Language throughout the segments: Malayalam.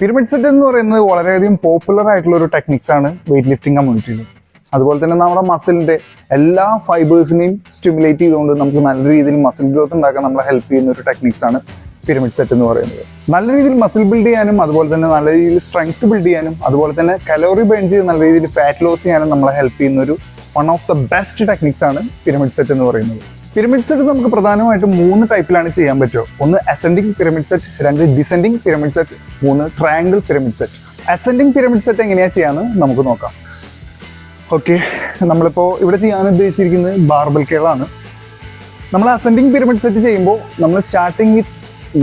പിരമിഡ് സെറ്റ് എന്ന് പറയുന്നത് വളരെയധികം പോപ്പുലർ ആയിട്ടുള്ള ഒരു ടെക്നിക്സ് ആണ് വെയിറ്റ് ലിഫ്റ്റിംഗ് കമ്മ്യൂണിറ്റിയിൽ അതുപോലെ തന്നെ നമ്മുടെ മസിലിന്റെ എല്ലാ ഫൈബേഴ്സിനെയും സ്റ്റിമുലേറ്റ് ചെയ്തുകൊണ്ട് നമുക്ക് നല്ല രീതിയിൽ മസിൽ ഗ്രോത്ത് ഉണ്ടാക്കാൻ നമ്മളെ ഹെൽപ്പ് ചെയ്യുന്ന ഒരു ടെക്നിക്സ് ആണ് പിരമിഡ് സെറ്റ് എന്ന് പറയുന്നത്. നല്ല രീതിയിൽ മസിൽ ബിൽഡ് ചെയ്യാനും അതുപോലെ തന്നെ നല്ല രീതിയിൽ സ്ട്രെങ്ത് ബിൽഡ് ചെയ്യാനും അതുപോലെ തന്നെ കലോറി ബേൺ ചെയ്ത് നല്ല രീതിയിൽ ഫാറ്റ് ലോസ് ചെയ്യാനും നമ്മളെ ഹെൽപ്പ് ചെയ്യുന്ന ഒരു one of the best techniques ആണ് പിരമിഡ് സെറ്റ് എന്ന് പറയുന്നത്. പിരമിഡ് സെറ്റ് നമുക്ക് പ്രധാനമായിട്ടും മൂന്ന് ടൈപ്പിലാണ് ചെയ്യാൻ പറ്റുക. ഒന്ന് അസെൻഡിങ് പിരമിഡ് സെറ്റ് രണ്ട് ഡിസെൻഡിങ് പിരമിഡ് സെറ്റ് മൂന്ന് triangle pyramid set ascending pyramid set എങ്ങനെയാ ചെയ്യാന്ന് നമുക്ക് നോക്കാം. ഓക്കെ നമ്മളിപ്പോൾ ഇവിടെ ചെയ്യാൻ ഉദ്ദേശിച്ചിരിക്കുന്നത് ബാർബൽ കേളാണ് നമ്മൾ അസെൻഡിങ് പിരമിഡ് സെറ്റ് ചെയ്യുമ്പോൾ നമ്മൾ starting with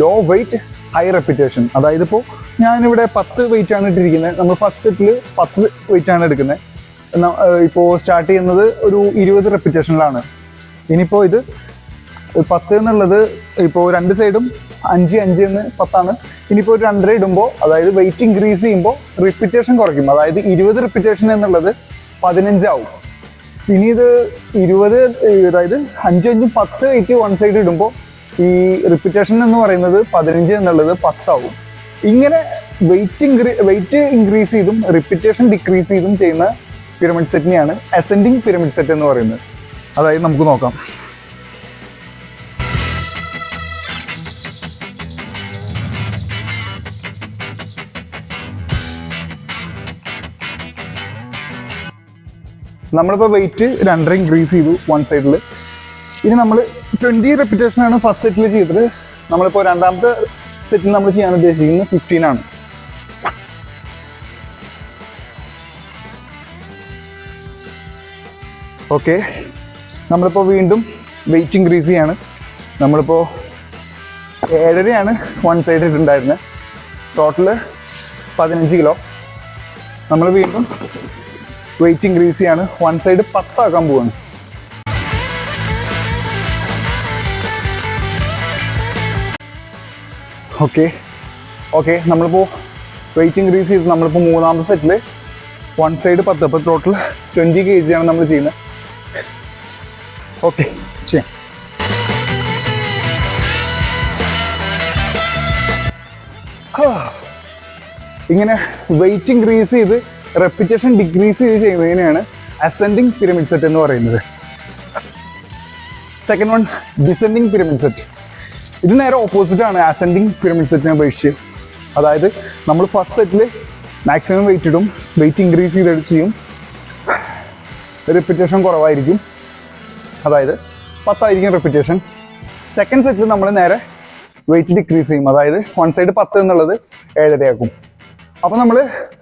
low weight high repetition അതായത് ഇപ്പോൾ ഞാനിവിടെ പത്ത് വെയിറ്റ് ആണ് ഇട്ടിരിക്കുന്നത് നമ്മൾ ഫസ്റ്റ് സെറ്റിൽ പത്ത് വെയിറ്റ് ആണ് എടുക്കുന്നത് ഇപ്പോൾ സ്റ്റാർട്ട് ചെയ്യുന്നത് ഒരു ഇരുപത് റെപ്പിറ്റേഷനിലാണ് ഇനിയിപ്പോൾ ഇത് പത്ത് എന്നുള്ളത് ഇപ്പോൾ രണ്ട് സൈഡും അഞ്ച് അഞ്ച് എന്ന് പത്താണ്. ഇനിയിപ്പോൾ ഒരു രണ്ടര ഇടുമ്പോൾ അതായത് വെയിറ്റ് ഇൻക്രീസ് ചെയ്യുമ്പോൾ റിപ്പിറ്റേഷൻ കുറയ്ക്കും. അതായത് ഇരുപത് റിപ്പിറ്റേഷൻ എന്നുള്ളത് പതിനഞ്ചാവും. ഇനി ഇത് ഇരുപത് അതായത് അഞ്ച് അഞ്ചും പത്ത് വെയിറ്റ് വൺ സൈഡ് ഇടുമ്പോൾ ഈ റിപ്പിറ്റേഷൻ എന്ന് പറയുന്നത് പതിനഞ്ച് എന്നുള്ളത് പത്താവും. ഇങ്ങനെ വെയിറ്റ് ഇൻക്രീ വെയിറ്റ് ഇൻക്രീസ് ചെയ്തും റിപ്പിറ്റേഷൻ ഡിക്രീസ് ചെയ്തും ചെയ്യുന്ന പിരമിഡ് സെറ്റിനെയാണ് അസെൻഡിങ് പിരമിഡ് സെറ്റ് എന്ന് പറയുന്നത്. അതായത് നമുക്ക് നോക്കാം. നമ്മളിപ്പോൾ വെയിറ്റ് രണ്ടര ഇൻക്രീസ് ചെയ്തു വൺ സൈഡിൽ ഇനി നമ്മൾ ട്വന്റി റെപ്പിറ്റേഷൻ ആണ് ഫസ്റ്റ് സെറ്റിൽ ചെയ്തത്. നമ്മളിപ്പോൾ രണ്ടാമത്തെ സെറ്റിൽ നമ്മൾ ചെയ്യാൻ ഉദ്ദേശിക്കുന്നത് ഫിഫ്റ്റീൻ ആണ്. ഓക്കെ നമ്മളിപ്പോൾ വീണ്ടും വെയിറ്റ് ഇൻക്രീസ് ചെയ്യാണ്. നമ്മളിപ്പോൾ ഏഴരയാണ് വൺ സൈഡ് ഇട്ടുണ്ടായിരുന്നത് ടോട്ടൽ പതിനഞ്ച് കിലോ നമ്മൾ വീണ്ടും വെയിറ്റ് ഇൻക്രീസ് ചെയ്യാണ്. വൺ സൈഡ് പത്താക്കാൻ പോവാണ്. ഓക്കെ ഓക്കെ നമ്മളിപ്പോൾ വെയിറ്റ് ഇൻക്രീസ് ചെയ്ത് നമ്മളിപ്പോൾ മൂന്നാമത്തെ സെറ്റിൽ വൺ സൈഡ് പത്ത്. അപ്പോൾ ടോട്ടൽ ട്വന്റി കെ ജിയാണ് നമ്മൾ ചെയ്യുന്നത് ഓക്കെ ചെയ്യാം. ഇങ്ങനെ വെയിറ്റ് ഇൻക്രീസ് ചെയ്ത് റെപ്പിറ്റേഷൻ ഡിക്രീസ് ചെയ്ത് ചെയ്യുന്നതിനെയാണ് അസെൻഡിങ് പിരമിഡ് സെറ്റ് എന്ന് പറയുന്നത്. Second one descending pyramid set ഇത് നേരെ ആണ് അസെൻഡിങ് പിരമിഡ് സെറ്റിനെ അപേക്ഷിച്ച്. അതായത് നമ്മൾ ഫസ്റ്റ് സെറ്റിൽ മാക്സിമം വെയിറ്റ് ഇടും വെയിറ്റ് ഇൻക്രീസ് ചെയ്ത് ചെയ്യും റെപ്പിറ്റേഷൻ കുറവായിരിക്കും. അതായത് പത്തായിരിക്കും റെപ്പിറ്റേഷൻ സെക്കൻഡ് സെറ്റിൽ നമ്മൾ നേരെ വെയിറ്റ് ഡിക്രീസ് ചെയ്യും. അതായത് വൺ സൈഡ് പത്ത് എന്നുള്ളത് ഏഴരയാക്കും. അപ്പോൾ നമ്മൾ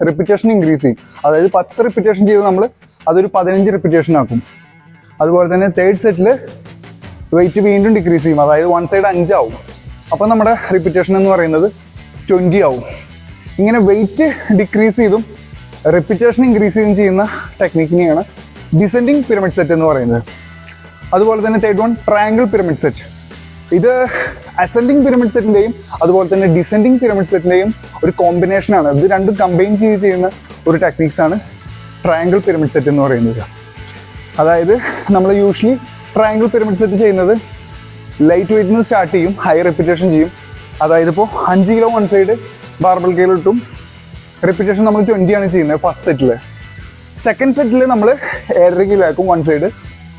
റിപ്പിറ്റേഷൻ ഇൻക്രീസ് ചെയ്യും. അതായത് പത്ത് റിപ്പിറ്റേഷൻ ചെയ്ത് നമ്മൾ അതൊരു പതിനഞ്ച് റിപ്പിറ്റേഷൻ ആക്കും. അതുപോലെ തന്നെ തേർഡ് സെറ്റിൽ വെയിറ്റ് വീണ്ടും ഡിക്രീസ് ചെയ്യും. അതായത് വൺ സൈഡ് അഞ്ചാവും അപ്പോൾ നമ്മുടെ റിപ്പിറ്റേഷൻ എന്ന് പറയുന്നത് ട്വന്റി ആവും. ഇങ്ങനെ വെയിറ്റ് ഡിക്രീസ് ചെയ്തും റിപ്പിറ്റേഷൻ ഇൻക്രീസ് ചെയ്തും ചെയ്യുന്ന ടെക്നിക്കിനെയാണ് ഡിസെൻഡിങ് പിരമിഡ് സെറ്റ് എന്ന് പറയുന്നത്. അതുപോലെ തന്നെ third one triangle pyramid set ഇത് അസെൻഡിങ് പിരമിഡ് സെറ്റിന്റെയും അതുപോലെ തന്നെ ഡിസെൻഡിങ് പിരമിഡ് സെറ്റിന്റെയും ഒരു കോമ്പിനേഷനാണ് ഇത് രണ്ടും കമ്പൈൻ ചെയ്ത് ചെയ്യുന്ന ഒരു ടെക്നിക്സ് ആണ് ട്രയാങ്കിൾ പിരമിഡ് സെറ്റ് എന്ന് പറയുന്നത്. അതായത് നമ്മൾ യൂഷ്വലി ട്രയാങ്കിൾ പിരമിഡ് സെറ്റ് ചെയ്യുന്നത് ലൈറ്റ് വെയിറ്റിൽ നിന്ന് സ്റ്റാർട്ട് ചെയ്യും ഹൈ റെപ്പിറ്റേഷൻ ചെയ്യും. അതായത് ഇപ്പോൾ അഞ്ച് കിലോ വൺ സൈഡ് ബാർബൽ കെയിൽ ഇട്ടും. റെപ്പിറ്റേഷൻ നമ്മൾ ട്വന്റിയാണ് ചെയ്യുന്നത് ഫസ്റ്റ് സെറ്റിൽ സെക്കൻഡ് സെറ്റിൽ നമ്മൾ ഏഴര കിലോ ആക്കും വൺ സൈഡ്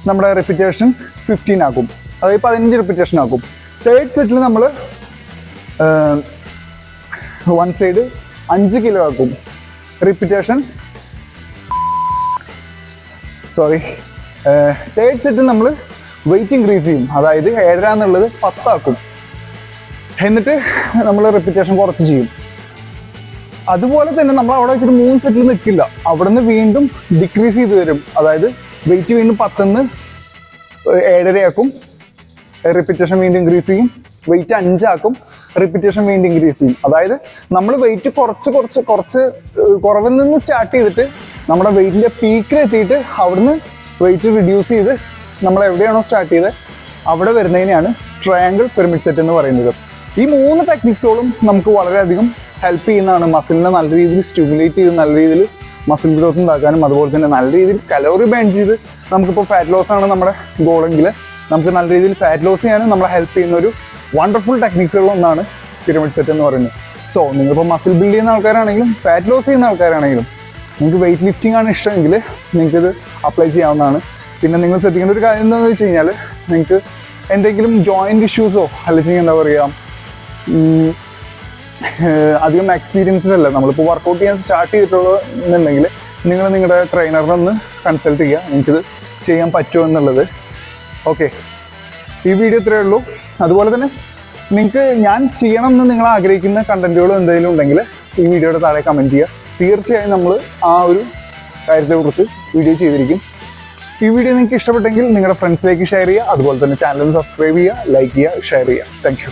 നമ്മുടെ റെപ്പിറ്റേഷൻ ഫിഫ്റ്റീൻ ആക്കും. അതായത് പതിനഞ്ച് റെപ്പിറ്റേഷൻ ആക്കും. തേർഡ് സെറ്റിൽ നമ്മൾ വൺ സൈഡ് അഞ്ച് കിലോ ആക്കും. റിപ്പിറ്റേഷൻ സോറി തേർഡ് സെറ്റിൽ നമ്മൾ വെയിറ്റ് ഇൻക്രീസ് ചെയ്യും. അതായത് ഏഴര എന്നുള്ളത് പത്താക്കും. എന്നിട്ട് നമ്മൾ റെപ്പിറ്റേഷൻ കുറച്ച് ചെയ്യും. അതുപോലെ തന്നെ നമ്മൾ അവിടെ വെച്ചിട്ട് മൂന്ന് സെറ്റിൽ നിൽക്കില്ല അവിടെ നിന്ന് വീണ്ടും ഡിക്രീസ് ചെയ്ത് വരും. അതായത് വെയിറ്റ് വീണ്ടും പത്തുനിന്ന് ഏഴരയാക്കും. റിപ്പിറ്റേഷൻ വീണ്ടും ഇൻക്രീസ് ചെയ്യും. വെയിറ്റ് അഞ്ചാക്കും. റിപ്പിറ്റേഷൻ വീണ്ടും ഇൻക്രീസ് ചെയ്യും. അതായത് നമ്മൾ വെയിറ്റ് കുറച്ച് കുറച്ച് കുറച്ച് കുറവിൽ നിന്ന് സ്റ്റാർട്ട് ചെയ്തിട്ട് നമ്മുടെ വെയിറ്റിന്റെ പീക്കിൽ എത്തിയിട്ട് അവിടുന്ന് വെയിറ്റ് റിഡ്യൂസ് ചെയ്ത് നമ്മൾ എവിടെയാണോ സ്റ്റാർട്ട് ചെയ്തത് അവിടെ വരുന്നതിനെയാണ് ട്രയാങ്കിൾ പിരമിഡ് സെറ്റ് എന്ന് പറയുന്നത്. ഈ മൂന്ന് ടെക്നിക്സുകളും നമുക്ക് വളരെയധികം ഹെൽപ്പ് ചെയ്യുന്നതാണ്. മസിലിനെ നല്ല രീതിയിൽ സ്റ്റിമുലേറ്റ് ചെയ്ത് നല്ല രീതിയിൽ മസിൽ ഗ്രോത്ത് ഉണ്ടാക്കാനും അതുപോലെ തന്നെ നല്ല രീതിയിൽ കലോറി ബേൺ ചെയ്ത് നമുക്കിപ്പോൾ ഫാറ്റ് ലോസ് ആണ് നമ്മുടെ ഗോളെങ്കിൽ നമുക്ക് നല്ല രീതിയിൽ ഫാറ്റ് ലോസ് ചെയ്യാനും നമ്മളെ ഹെൽപ്പ് ചെയ്യുന്ന ഒരു വണ്ടർഫുൾ ടെക്നിക്സുകളിൽ ഒന്നാണ് പിരമിഡ് സെറ്റ് എന്ന് പറയുന്നത്. സോ നിങ്ങളിപ്പോൾ മസിൽ ബിൽഡ് ചെയ്യുന്ന ആൾക്കാരാണെങ്കിലും ഫാറ്റ് ലോസ് ചെയ്യുന്ന ആൾക്കാരാണെങ്കിലും നിങ്ങൾക്ക് വെയിറ്റ് ലിഫ്റ്റിംഗ് ആണ് ഇഷ്ടമെങ്കിൽ നിങ്ങൾക്കിത് അപ്ലൈ ചെയ്യാവുന്നതാണ്. പിന്നെ നിങ്ങൾ ശ്രദ്ധിക്കേണ്ട ഒരു കാര്യം എന്താണെന്ന് വെച്ച് കഴിഞ്ഞാൽ നിങ്ങൾക്ക് എന്തെങ്കിലും ജോയിന്റ് ഇഷ്യൂസോ അല്ലെങ്കിൽ എന്താ പറയുക അധികം എക്സ്പീരിയൻസ്ഡ് അല്ല നമ്മളിപ്പോൾ വർക്കൗട്ട് ചെയ്യാൻ സ്റ്റാർട്ട് ചെയ്തിട്ടുള്ളതെന്നുണ്ടെങ്കിൽ നിങ്ങൾ നിങ്ങളുടെ ട്രെയിനറിനെ ഒന്ന് കൺസൾട്ട് ചെയ്യുക നിങ്ങൾക്കിത് ചെയ്യാൻ പറ്റുമോ എന്നുള്ളത്. ഓക്കെ ഈ വീഡിയോ ഇത്രയേ ഉള്ളൂ. അതുപോലെ തന്നെ നിങ്ങൾക്ക് ഞാൻ ചെയ്യണം എന്ന് നിങ്ങൾ ആഗ്രഹിക്കുന്ന കണ്ടന്റുകൾ എന്തെങ്കിലും ഉണ്ടെങ്കിൽ ഈ വീഡിയോയുടെ താഴെ കമന്റ് ചെയ്യുക തീർച്ചയായും നമ്മൾ ആ ഒരു കാര്യത്തെ കുറിച്ച് വീഡിയോ ചെയ്തിരിക്കും. ഈ വീഡിയോ നിങ്ങൾക്ക് ഇഷ്ടപ്പെട്ടെങ്കിൽ നിങ്ങളുടെ ഫ്രണ്ട്സിലേക്ക് ഷെയർ ചെയ്യുക. അതുപോലെ തന്നെ ചാനലും സബ്സ്ക്രൈബ് ചെയ്യുക ലൈക്ക് ചെയ്യുക ഷെയർ ചെയ്യുക. താങ്ക്